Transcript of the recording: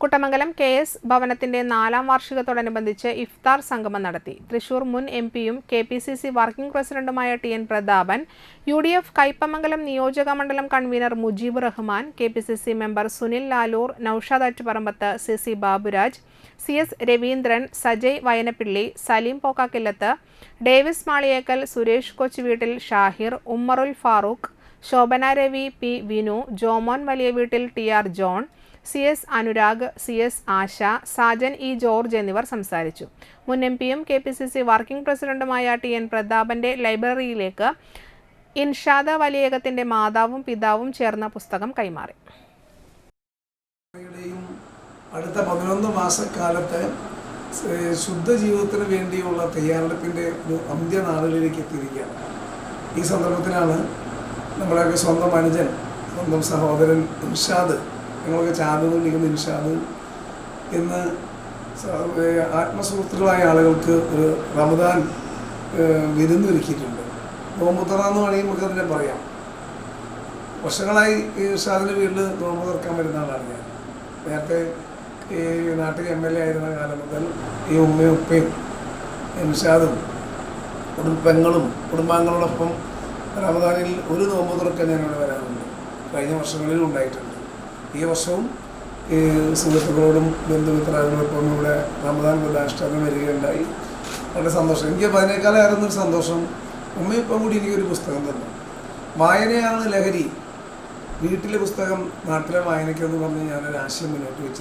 Kuttamangalam K S ഭവനത്തിന്റെ നാലാം വാർഷികത്തോടനുബന്ധിച്ച് ഇഫ്താർ സംഗമം നടത്തി. തൃശൂർ മുൻ എം പിയും K P C C working പ്രസിഡന്റുമായ T N Prathapan U D F Kaipamangalam നിയോജക മണ്ഡലം convener Mujeeb Rahman K P C C member Sunil Lalur Noushad Attuparambath C C Baburaj C S Raveendran Sajay Vayanappilly Saleem Pokkakillath Davis Maliyekkal Suresh Kochuveettil Shahir Ummarul Farooq Shobhana Ravi P Vinu Jomon Valiya Veettil T R John C S Anurag C S Asha Sajan E George എന്നിവർ സംസാരിച്ചു. മുൻ M പിയും K P C C working പ്രസിഡന്റുമായ T N പ്രതാപന്റെ ലൈബ്രറിയിലേക്ക് ഇൻഷാദ വലിയേകത്തിന്റെ മാതാവും പിതാവും ചേർന്ന പുസ്തകം കൈമാറി. അടുത്ത പതിനൊന്ന് മാസക്കാലത്ത് ശുദ്ധജീവിതത്തിന് വേണ്ടിയുള്ള തയ്യാറെടുപ്പിന്റെ ഒരു അന്ത്യനാളുകളിലേക്ക് എത്തിയിരിക്കുകയാണ്. ഈ സന്ദർഭത്തിലാണ് നമ്മുടെയൊക്കെ സ്വന്തം അനുജൻ സ്വന്തം സഹോദരൻ ഇൻഷാദ് ഞങ്ങളൊക്കെ ചാതെന്ന് നിൽക്കുന്ന ഇൻഷാദ് എന്ന് ആത്മസുഹൃത്തുക്കളായ ആളുകൾക്ക് ഒരു റമദാൻ വിരുന്നൊരുക്കിയിട്ടുണ്ട്. നോമ്പുത്തറ എന്ന് വേണമെങ്കിൽ നമുക്ക് അതിനെ പറയാം. വർഷങ്ങളായി ഈ ഷാദിന്റെ വീട്ടിൽ നോമ്പ് തുറക്കാൻ വരുന്ന ആളാണ് ഞാൻ. നേരത്തെ ഈ നാട്ടിൽ എം എൽ എ ആയിരുന്ന കാലം മുതൽ ഈ ഉമ്മയും ഉപ്പയും നിഷാദും കുടുംബങ്ങളും കുടുംബാംഗങ്ങളോടൊപ്പം റമദാനിൽ ഒരു നോമ്പ് തുറക്കാൻ ഞാനിവിടെ വരാറുണ്ട്. കഴിഞ്ഞ വർഷങ്ങളിലും ഉണ്ടായിട്ടുണ്ട്. ഈ വർഷവും ഈ സുഹൃത്തുക്കളോടും ബന്ധുമിത്രാദികളോടൊപ്പം ഇവിടെ റമദാൻ പ്രദാഷ്ടാനം വരികയുണ്ടായി. വളരെ സന്തോഷം. എനിക്ക് അതിനേക്കാളേറെ സന്തോഷം. ഉമ്മയിപ്പം കൂടി എനിക്കൊരു പുസ്തകം തന്നു. വായനയാണ് ലഹരി. വീട്ടിലെ പുസ്തകം നാട്ടിലെ വായനയ്ക്കെന്ന് പറഞ്ഞ് ഞാനൊരു ആശയം മുന്നോട്ട് വെച്ചു